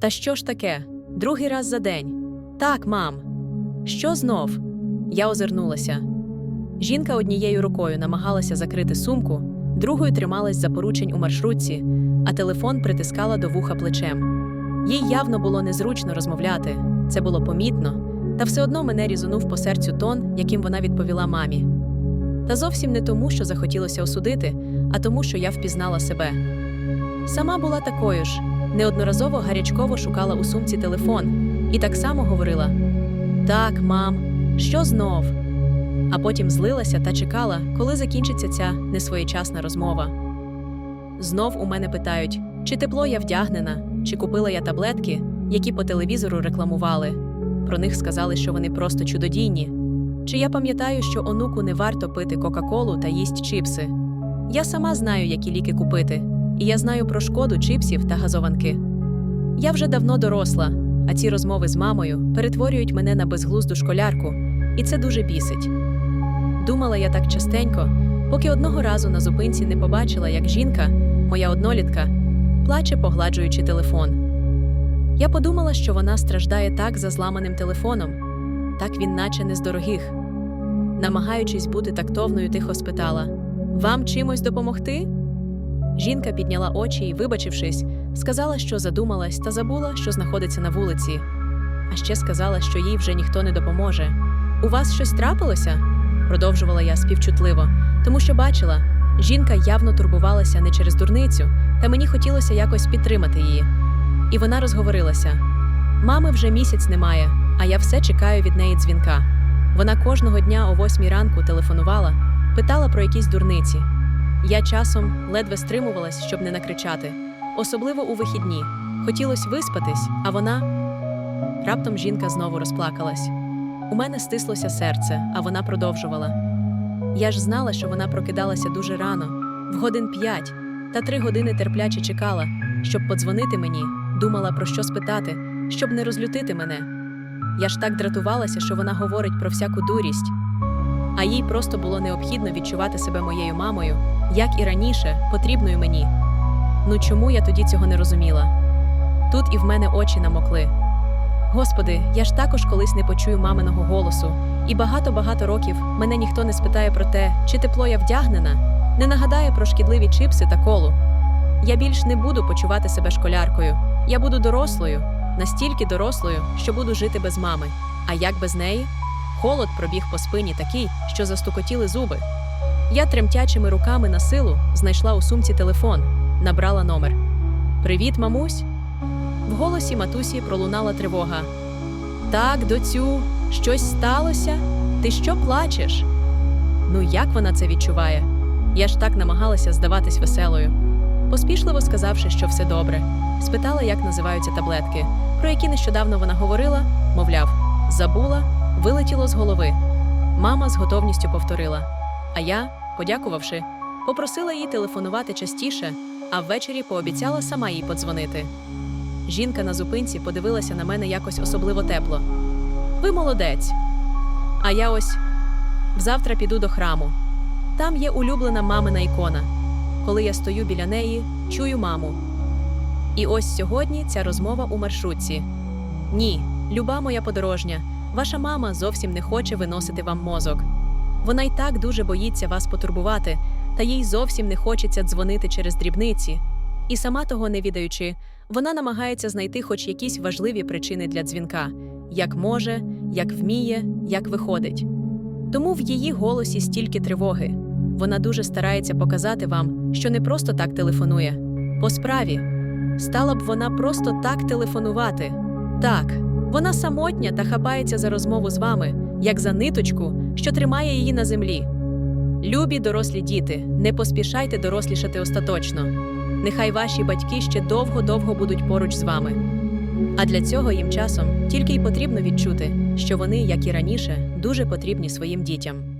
Та що ж таке? Другий раз за день. Так, мам. Що знов? Я озирнулася. Жінка однією рукою намагалася закрити сумку, другою трималась за поручень у маршрутці, а телефон притискала до вуха плечем. Їй явно було незручно розмовляти, це було помітно, та все одно мене різонув по серцю тон, яким вона відповіла мамі. Та зовсім не тому, що захотілося осудити, а тому, що я впізнала себе. Сама була такою ж, неодноразово гарячково шукала у сумці телефон і так само говорила: Так, мам, що знов? А потім злилася та чекала, коли закінчиться ця несвоєчасна розмова. Знов у мене питають, чи тепло я вдягнена, чи купила я таблетки, які по телевізору рекламували. Про них сказали, що вони просто чудодійні. Чи я пам'ятаю, що онуку не варто пити Кока-Колу та їсть чіпси? Я сама знаю, які ліки купити, і я знаю про шкоду чіпсів та газованки. Я вже давно доросла, а ці розмови з мамою перетворюють мене на безглузду школярку, і це дуже бісить. Думала я так частенько, поки одного разу на зупинці не побачила, як жінка, моя однолітка, плаче, погладжуючи телефон. Я подумала, що вона страждає так за зламаним телефоном, так він наче не з дорогих. Намагаючись бути тактовною, тихо спитала: Вам чимось допомогти? Жінка підняла очі і, вибачившись, сказала, що задумалась та забула, що знаходиться на вулиці. А ще сказала, що їй вже ніхто не допоможе. У вас щось трапилося? продовжувала я співчутливо, тому що бачила, жінка явно турбувалася не через дурницю, та мені хотілося якось підтримати її. І вона розговорилася: мами вже місяць немає, а я все чекаю від неї дзвінка. Вона кожного дня о восьмій ранку телефонувала, питала про якісь дурниці. Я часом ледве стримувалась, щоб не накричати, особливо у вихідні. Хотілося виспатись, а вона. Раптом жінка знову розплакалась. У мене стислося серце, а вона продовжувала. Я ж знала, що вона прокидалася дуже рано, в годин п'ять, та три години терпляче чекала, щоб подзвонити мені, думала про що спитати, щоб не розлютити мене. Я ж так дратувалася, що вона говорить про всяку дурість. А їй просто було необхідно відчувати себе моєю мамою, як і раніше, потрібною мені. Ну чому я тоді цього не розуміла? Тут і в мене очі намокли. Господи, я ж також колись не почую маминого голосу, і багато-багато років мене ніхто не спитає про те, чи тепло я вдягнена, не нагадає про шкідливі чипси та колу. Я більш не буду почувати себе школяркою. Я буду дорослою, настільки дорослою, що буду жити без мами. А як без неї? Холод пробіг по спині такий, що застукотіли зуби. Я тремтячими руками на силу знайшла у сумці телефон, набрала номер. Привіт, мамусь. В голосі матусі пролунала тривога. Так, доцю, щось сталося? Ти що плачеш? Ну, як вона це відчуває? Я ж так намагалася здаватись веселою. Поспішливо сказавши, що все добре, спитала, як називаються таблетки, про які нещодавно вона говорила, мовляв, забула, вилетіло з голови. Мама з готовністю повторила. А я, подякувавши, попросила її телефонувати частіше, а ввечері пообіцяла сама їй подзвонити. Жінка на зупинці подивилася на мене якось особливо тепло. Ви молодець. А я ось взавтра піду до храму. Там є улюблена мамина ікона. Коли я стою біля неї, чую маму. І ось сьогодні ця розмова у маршрутці. Ні, люба моя подорожня, ваша мама зовсім не хоче виносити вам мозок. Вона й так дуже боїться вас потурбувати, та їй зовсім не хочеться дзвонити через дрібниці. І сама того не відаючи, вона намагається знайти хоч якісь важливі причини для дзвінка, як може, як вміє, як виходить. Тому в її голосі стільки тривоги. Вона дуже старається показати вам, що не просто так телефонує. По справі, стала б вона просто так телефонувати. Так, вона самотня та хапається за розмову з вами, як за ниточку, що тримає її на землі. Любі дорослі діти, не поспішайте дорослішати остаточно. Нехай ваші батьки ще довго-довго будуть поруч з вами. А для цього їм часом тільки й потрібно відчути, що вони, як і раніше, дуже потрібні своїм дітям.